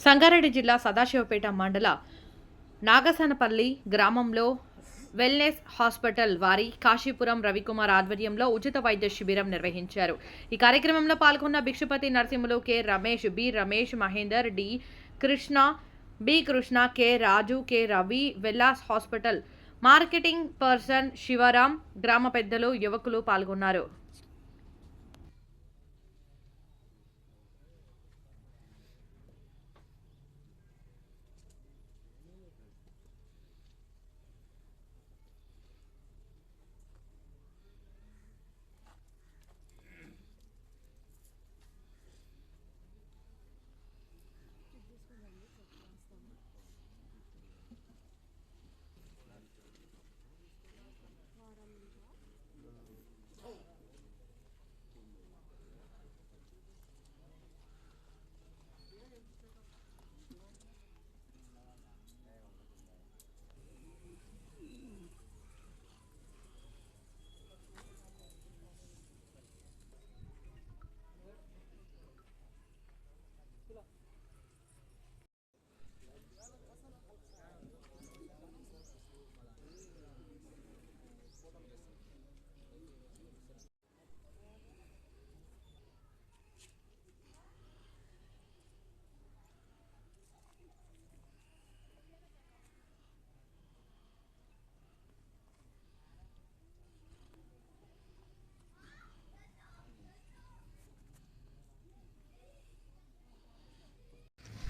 సంగారెడ్డి జిల్లా సదాశివపేట మండల నాగసనపల్లి గ్రామంలో వెల్నెస్ హాస్పిటల్ వారి కాశీపురం రవికుమార్ ఆధ్వర్యంలో ఉచిత వైద్య శిబిరం నిర్వహించారు. ఈ కార్యక్రమంలో పాల్గొన్న Bhikshapathi Narasimhulu K. Ramesh B. Ramesh Mahender D. Krishna B. Krishna K. Raju K. Ravi Wellas hospital marketing person Shivaram గ్రామ పెద్దలు యువకులు పాల్గొన్నారు.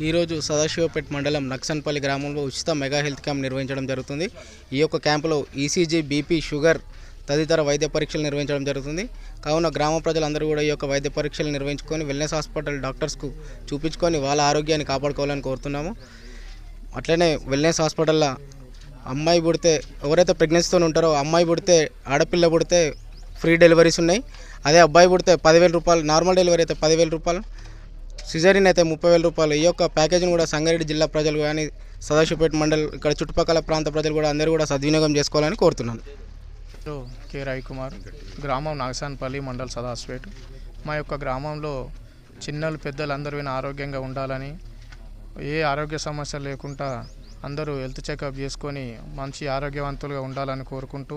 ఈరోజు సదాశివపేట మండలం నక్సన్పల్లి గ్రామంలో ఉచిత మెగా హెల్త్ క్యాంప్ నిర్వహించడం జరుగుతుంది. ఈ యొక్క క్యాంపులో ఈసీజీ బీపీ షుగర్ తదితర వైద్య పరీక్షలు నిర్వహించడం జరుగుతుంది. కావున గ్రామ ప్రజలందరూ కూడా ఈ యొక్క వైద్య పరీక్షలు నిర్వహించుకొని వెల్నెస్ హాస్పిటల్ డాక్టర్స్కు చూపించుకొని వాళ్ళ ఆరోగ్యాన్ని కాపాడుకోవాలని కోరుతున్నాము. అట్లనే వెల్నెస్ హాస్పిటల్లో అమ్మాయి పుడితే ఎవరైతే ప్రెగ్నెన్సీతో ఉంటారో అమ్మాయి పుడితే ఆడపిల్ల పుడితే ఫ్రీ డెలివరీస్ ఉన్నాయి. అదే అబ్బాయి పుడితే పదివేల రూపాయలు నార్మల్ డెలివరీ అయితే పదివేల రూపాయలు సిజరీన్ అయితే ముప్పై వేల రూపాయలు. ఈ యొక్క ప్యాకేజీని కూడా సంగారెడ్డి జిల్లా ప్రజలు కానీ సదాశివపేట మండల్ ఇక్కడ చుట్టుపక్కల ప్రాంత ప్రజలు కూడా అందరూ కూడా సద్వినియోగం చేసుకోవాలని కోరుతున్నాను. కె. రవికుమార్ గ్రామం నాగసాన్పల్లి మండల్ సదాశివపేట. మా యొక్క గ్రామంలో చిన్నలు పెద్దలు అందరూ ఆరోగ్యంగా ఉండాలని ఏ ఆరోగ్య సమస్య లేకుండా అందరూ హెల్త్ చెకప్ చేసుకొని మంచి ఆరోగ్యవంతులుగా ఉండాలని కోరుకుంటూ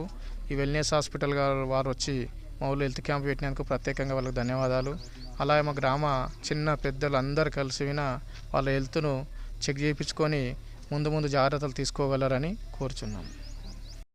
ఈ వెల్నెస్ హాస్పిటల్ గారు వారు వచ్చి మా ఊళ్ళో హెల్త్ క్యాంప్ పెట్టినందుకు ప్రత్యేకంగా వాళ్ళకి ధన్యవాదాలు. అలాగే మా గ్రామ చిన్న పెద్దలు అందరు కలిసి విన వాళ్ళ హెల్త్ను చెక్ చేయించుకొని ముందు ముందు జాగ్రత్తలు తీసుకోగలరని కోరుచున్నాము